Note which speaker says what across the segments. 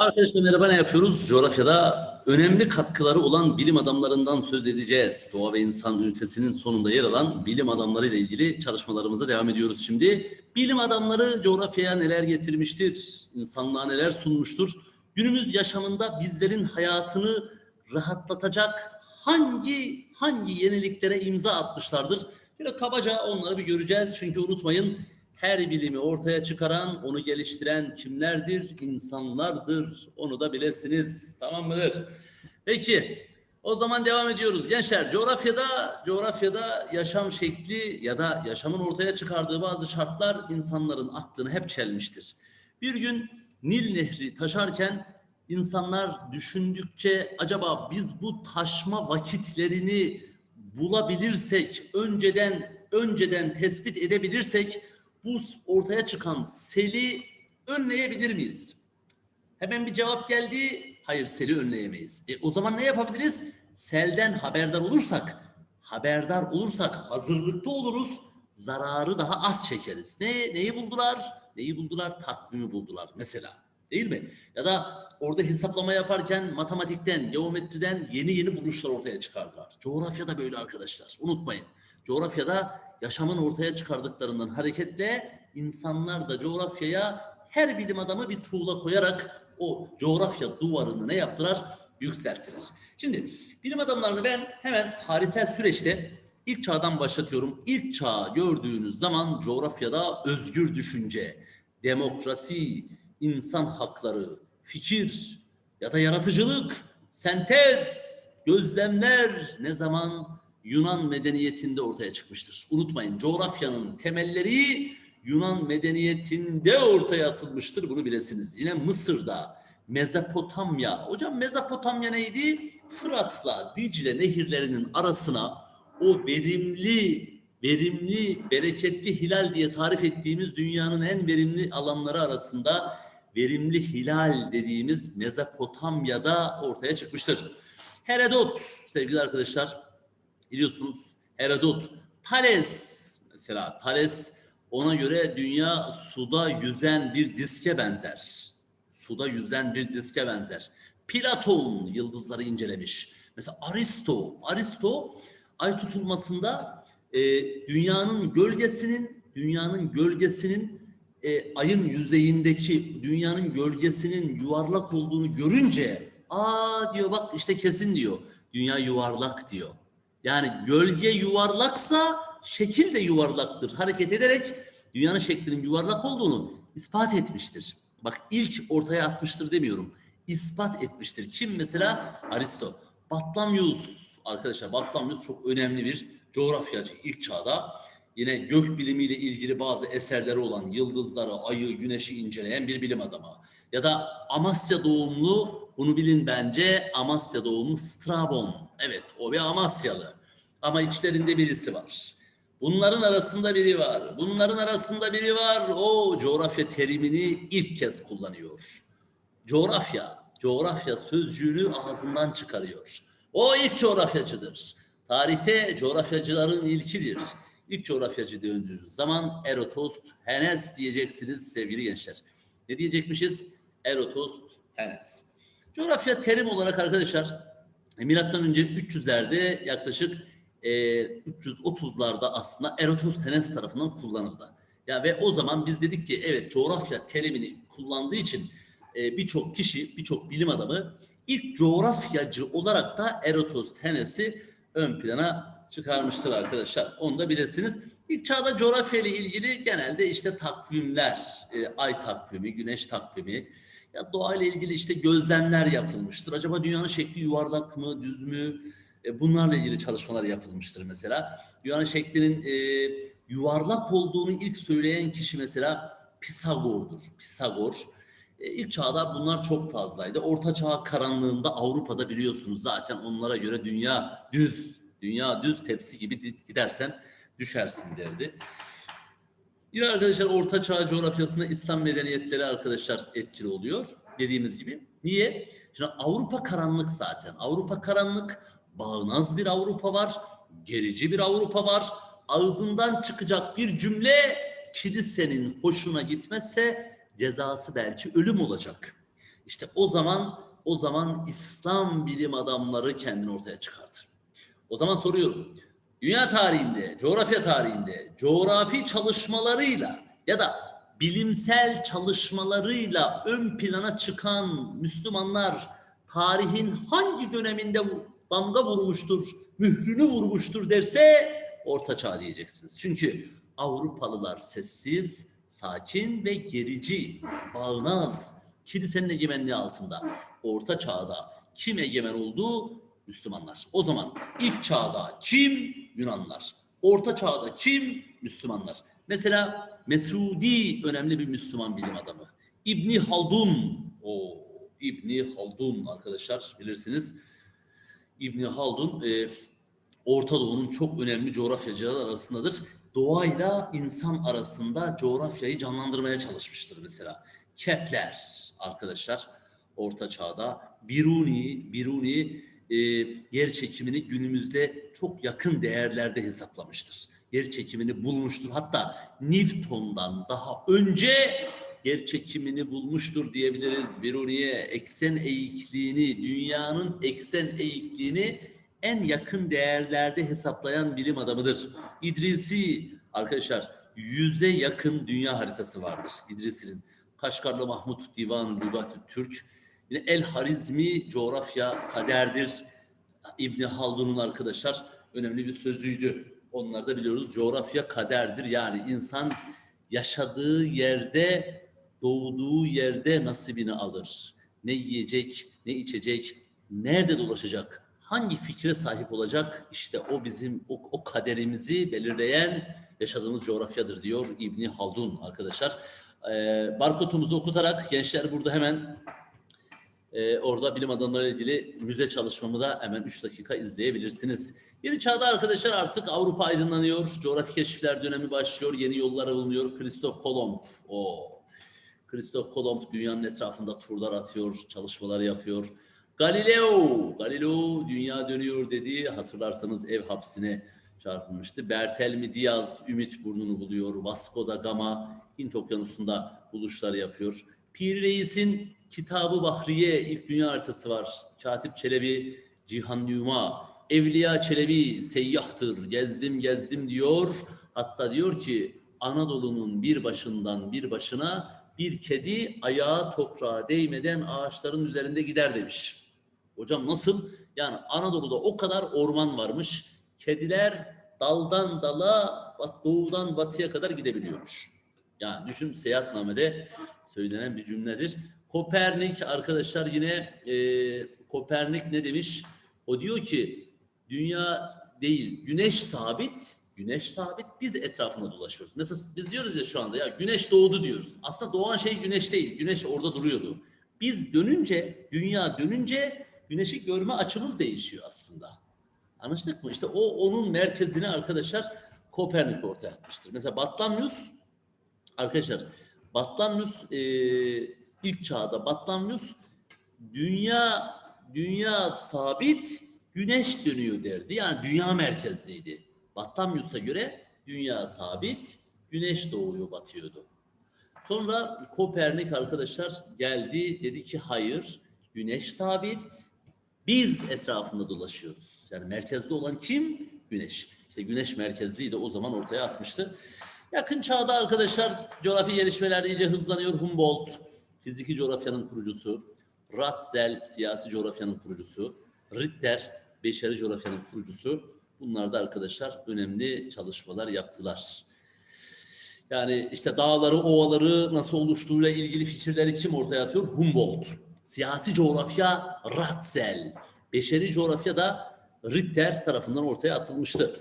Speaker 1: Arkadaşlar merhaba ne yapıyoruz? Coğrafyada önemli katkıları olan bilim adamlarından söz edeceğiz. Doğa ve İnsan ünitesinin sonunda yer alan bilim adamları ile ilgili çalışmalarımıza devam ediyoruz şimdi. Bilim adamları coğrafyaya neler getirmiştir? İnsanlığa neler sunmuştur? Günümüz yaşamında bizlerin hayatını rahatlatacak hangi hangi yeniliklere imza atmışlardır? Şöyle kabaca onları bir göreceğiz. Çünkü unutmayın her bilimi ortaya çıkaran, onu geliştiren kimlerdir? İnsanlardır. Onu da bilesiniz. Tamam mıdır? Peki. O zaman devam ediyoruz. Gençler coğrafyada coğrafyada yaşam şekli ya da yaşamın ortaya çıkardığı bazı şartlar insanların aklını hep çelmiştir. Bir gün Nil Nehri taşarken insanlar düşündükçe acaba biz bu taşma vakitlerini bulabilirsek, önceden önceden tespit edebilirsek bu ortaya çıkan seli önleyebilir miyiz? Hemen bir cevap geldi. Hayır seli önleyemeyiz. E, o zaman ne yapabiliriz? Selden haberdar olursak, haberdar olursak hazırlıklı oluruz. Zararı daha az çekeriz. Ne, neyi buldular? Neyi buldular? Takvimi buldular mesela. Değil mi? Ya da orada hesaplama yaparken matematikten, geometriden yeni yeni buluşlar ortaya çıkardılar. Coğrafyada böyle arkadaşlar. Unutmayın. Coğrafyada yaşamın ortaya çıkardıklarından hareketle insanlar da coğrafyaya her bilim adamı bir tuğla koyarak o coğrafya duvarını ne yaptılar? Yükselttiler. Şimdi bilim adamlarını ben hemen tarihsel süreçte ilk çağdan başlatıyorum. İlk çağı gördüğünüz zaman coğrafyada özgür düşünce, demokrasi, insan hakları, fikir ya da yaratıcılık, sentez, gözlemler ne zaman Yunan medeniyetinde ortaya çıkmıştır. Unutmayın coğrafyanın temelleri Yunan medeniyetinde ortaya atılmıştır. Bunu bilesiniz. Yine Mısır'da, Mezopotamya. Hocam Mezopotamya neydi? Fırat'la Dicle nehirlerinin arasına o verimli, verimli, bereketli hilal diye tarif ettiğimiz dünyanın en verimli alanları arasında verimli hilal dediğimiz Mezopotamya'da ortaya çıkmıştır. Herodot sevgili arkadaşlar biliyorsunuz Herodot, Thales mesela Thales ona göre dünya suda yüzen bir diske benzer. Suda yüzen bir diske benzer. Platon yıldızları incelemiş. Mesela Aristo, Aristo ay tutulmasında e, dünyanın gölgesinin dünyanın gölgesinin e, ayın yüzeyindeki dünyanın gölgesinin yuvarlak olduğunu görünce aa diyor bak işte kesin diyor. Dünya yuvarlak diyor. Yani gölge yuvarlaksa şekil de yuvarlaktır. Hareket ederek dünyanın şeklinin yuvarlak olduğunu ispat etmiştir. Bak ilk ortaya atmıştır demiyorum. İspat etmiştir. Kim mesela? Aristo. Batlamyus arkadaşlar Batlamyus çok önemli bir coğrafyacı ilk çağda. Yine gök bilimiyle ilgili bazı eserleri olan yıldızları, ayı, güneşi inceleyen bir bilim adamı. Ya da Amasya doğumlu, bunu bilin bence Amasya doğumlu Strabon. Evet o bir Amasyalı. Ama içlerinde birisi var. Bunların arasında biri var. Bunların arasında biri var. O coğrafya terimini ilk kez kullanıyor. Coğrafya, coğrafya sözcüğünü ağzından çıkarıyor. O ilk coğrafyacıdır. Tarihte coğrafyacıların ilkidir. İlk coğrafyacı döndüğünüz zaman Erotost, Henes diyeceksiniz sevgili gençler. Ne diyecekmişiz? Erotost, Henes. Coğrafya terim olarak arkadaşlar e, milattan önce 300'lerde yaklaşık e, 330'larda aslında Eratosthenes tarafından kullanıldı. Ya ve o zaman biz dedik ki evet coğrafya terimini kullandığı için e, birçok kişi, birçok bilim adamı ilk coğrafyacı olarak da Eratosthenes'i ön plana çıkarmıştır arkadaşlar. Onu da bilirsiniz. İlk çağda coğrafya ile ilgili genelde işte takvimler, e, ay takvimi, güneş takvimi, ya doğayla ilgili işte gözlemler yapılmıştır. Acaba dünyanın şekli yuvarlak mı, düz mü? E, bunlarla ilgili çalışmalar yapılmıştır mesela. Dünyanın şeklinin e, yuvarlak olduğunu ilk söyleyen kişi mesela Pisagor'dur. Pisagor. E, ilk çağda bunlar çok fazlaydı. Orta çağ karanlığında Avrupa'da biliyorsunuz zaten onlara göre dünya düz. Dünya düz tepsi gibi gidersen düşersin derdi. Yine arkadaşlar Orta Çağ coğrafyasında İslam medeniyetleri arkadaşlar etkili oluyor. Dediğimiz gibi. Niye? Şimdi Avrupa karanlık zaten. Avrupa karanlık, bağnaz bir Avrupa var, gerici bir Avrupa var. Ağzından çıkacak bir cümle kilisenin hoşuna gitmezse cezası belki ölüm olacak. İşte o zaman o zaman İslam bilim adamları kendini ortaya çıkardı. O zaman soruyorum. Dünya tarihinde, coğrafya tarihinde coğrafi çalışmalarıyla ya da bilimsel çalışmalarıyla ön plana çıkan Müslümanlar tarihin hangi döneminde damga vurmuştur, mührünü vurmuştur derse Orta Çağ diyeceksiniz. Çünkü Avrupalılar sessiz, sakin ve gerici, bağnaz, kilisenin egemenliği altında. Orta Çağ'da kim egemen oldu? Müslümanlar. O zaman ilk çağda kim? Yunanlar. Orta çağda kim? Müslümanlar. Mesela Mesudi önemli bir Müslüman bilim adamı. İbni Haldun. O İbni Haldun arkadaşlar bilirsiniz. İbni Haldun e, Orta Doğu'nun çok önemli coğrafyacılar arasındadır. Doğayla insan arasında coğrafyayı canlandırmaya çalışmıştır mesela. Kepler arkadaşlar Orta Çağ'da Biruni, Biruni e, yer çekimini günümüzde çok yakın değerlerde hesaplamıştır. Yer çekimini bulmuştur. Hatta Newton'dan daha önce yer çekimini bulmuştur diyebiliriz. Biruni'ye eksen eğikliğini, dünyanın eksen eğikliğini en yakın değerlerde hesaplayan bilim adamıdır. İdrisi arkadaşlar yüze yakın dünya haritası vardır İdrisi'nin. Kaşgarlı Mahmut Divan Lügatü Türk. Yine El Harizmi coğrafya kaderdir. İbni Haldun'un arkadaşlar önemli bir sözüydü. Onlar da biliyoruz coğrafya kaderdir. Yani insan yaşadığı yerde, doğduğu yerde nasibini alır. Ne yiyecek, ne içecek, nerede dolaşacak, hangi fikre sahip olacak? İşte o bizim o, o kaderimizi belirleyen yaşadığımız coğrafyadır diyor İbni Haldun arkadaşlar. Ee, barkodumuzu okutarak gençler burada hemen ee, orada bilim adamları ile ilgili müze çalışmamı da hemen 3 dakika izleyebilirsiniz. Yeni çağda arkadaşlar artık Avrupa aydınlanıyor. Coğrafi keşifler dönemi başlıyor. Yeni yollara bulunuyor. Christoph Kolomb. O Christoph Kolomb dünyanın etrafında turlar atıyor, çalışmalar yapıyor. Galileo, Galileo dünya dönüyor dedi. Hatırlarsanız ev hapsine çarpılmıştı. Bertelmi Diaz Ümit burnunu buluyor. Vasco da Gama Hint okyanusunda buluşlar yapıyor. Pir Reis'in Kitabı Bahriye ilk dünya haritası var. Katip Çelebi, Cihan Numa, Evliya Çelebi seyyahtır, gezdim gezdim diyor. Hatta diyor ki Anadolu'nun bir başından bir başına bir kedi ayağı toprağa değmeden ağaçların üzerinde gider demiş. Hocam nasıl? Yani Anadolu'da o kadar orman varmış. Kediler daldan dala, doğudan batıya kadar gidebiliyormuş. Yani düşün seyahatnamede söylenen bir cümledir. Kopernik arkadaşlar yine e, Kopernik ne demiş? O diyor ki dünya değil güneş sabit, güneş sabit biz etrafında dolaşıyoruz. Mesela biz diyoruz ya şu anda ya güneş doğdu diyoruz. Aslında doğan şey güneş değil. Güneş orada duruyordu. Biz dönünce, dünya dönünce güneşi görme açımız değişiyor aslında. Anlaştık mı? İşte o onun merkezini arkadaşlar Kopernik ortaya atmıştır. Mesela Batlamyus arkadaşlar Batlamyus e, ilk çağda Batlamyus dünya dünya sabit güneş dönüyor derdi. Yani dünya merkezliydi. Batlamyus'a göre dünya sabit güneş doğuyor batıyordu. Sonra Kopernik arkadaşlar geldi dedi ki hayır güneş sabit biz etrafında dolaşıyoruz. Yani merkezde olan kim? Güneş. İşte güneş merkezliydi o zaman ortaya atmıştı. Yakın çağda arkadaşlar coğrafi gelişmeler iyice hızlanıyor. Humboldt fiziki coğrafyanın kurucusu, Ratzel siyasi coğrafyanın kurucusu, Ritter beşeri coğrafyanın kurucusu. Bunlar da arkadaşlar önemli çalışmalar yaptılar. Yani işte dağları, ovaları nasıl oluştuğuyla ilgili fikirleri kim ortaya atıyor? Humboldt. Siyasi coğrafya Ratzel. Beşeri coğrafya da Ritter tarafından ortaya atılmıştı.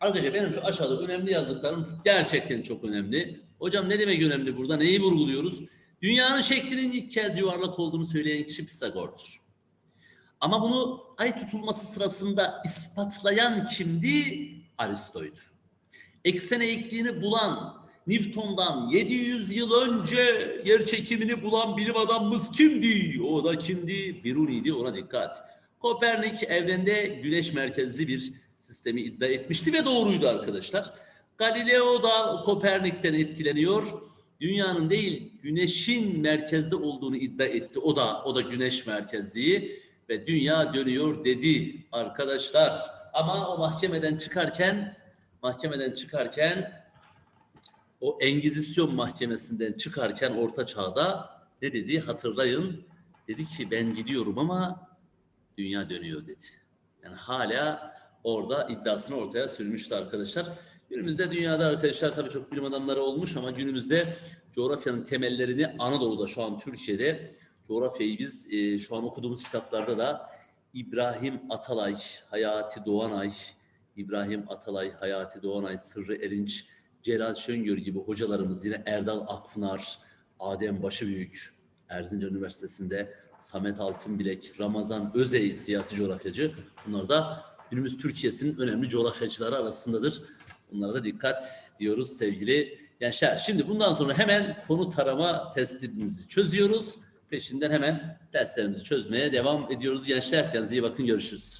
Speaker 1: Arkadaşlar benim şu aşağıda önemli yazdıklarım gerçekten çok önemli. Hocam ne demek önemli burada? Neyi vurguluyoruz? Dünyanın şeklinin ilk kez yuvarlak olduğunu söyleyen kişi Pisagor'dur. Ama bunu ay tutulması sırasında ispatlayan kimdi? Aristo'ydu. Eksen eğikliğini bulan, Newton'dan 700 yıl önce yer çekimini bulan bilim adamımız kimdi? O da kimdi? Biruni'ydi ona dikkat. Kopernik evrende güneş merkezli bir sistemi iddia etmişti ve doğruydu arkadaşlar. Galileo da Kopernik'ten etkileniyor. Dünyanın değil güneşin merkezde olduğunu iddia etti. O da o da güneş merkezliği ve dünya dönüyor dedi arkadaşlar. Ama o mahkemeden çıkarken mahkemeden çıkarken o Engizisyon mahkemesinden çıkarken orta çağda ne dedi hatırlayın. Dedi ki ben gidiyorum ama dünya dönüyor dedi. Yani hala orada iddiasını ortaya sürmüştü arkadaşlar. Günümüzde dünyada arkadaşlar tabii çok bilim adamları olmuş ama günümüzde coğrafyanın temellerini Anadolu'da şu an Türkiye'de coğrafyayı biz e, şu an okuduğumuz kitaplarda da İbrahim Atalay, Hayati Doğanay, İbrahim Atalay, Hayati Doğanay, Sırrı Erinç, Celal Şöngör gibi hocalarımız yine Erdal Akpınar, Adem Başıbüyük, Erzincan Üniversitesi'nde Samet Altınbilek, Ramazan Özey siyasi coğrafyacı. Bunlar da günümüz Türkiye'sinin önemli coğrafyacıları arasındadır. Bunlara da dikkat diyoruz sevgili gençler. Şimdi bundan sonra hemen konu tarama testimizi çözüyoruz. Peşinden hemen derslerimizi çözmeye devam ediyoruz gençler. Kendinize iyi bakın görüşürüz.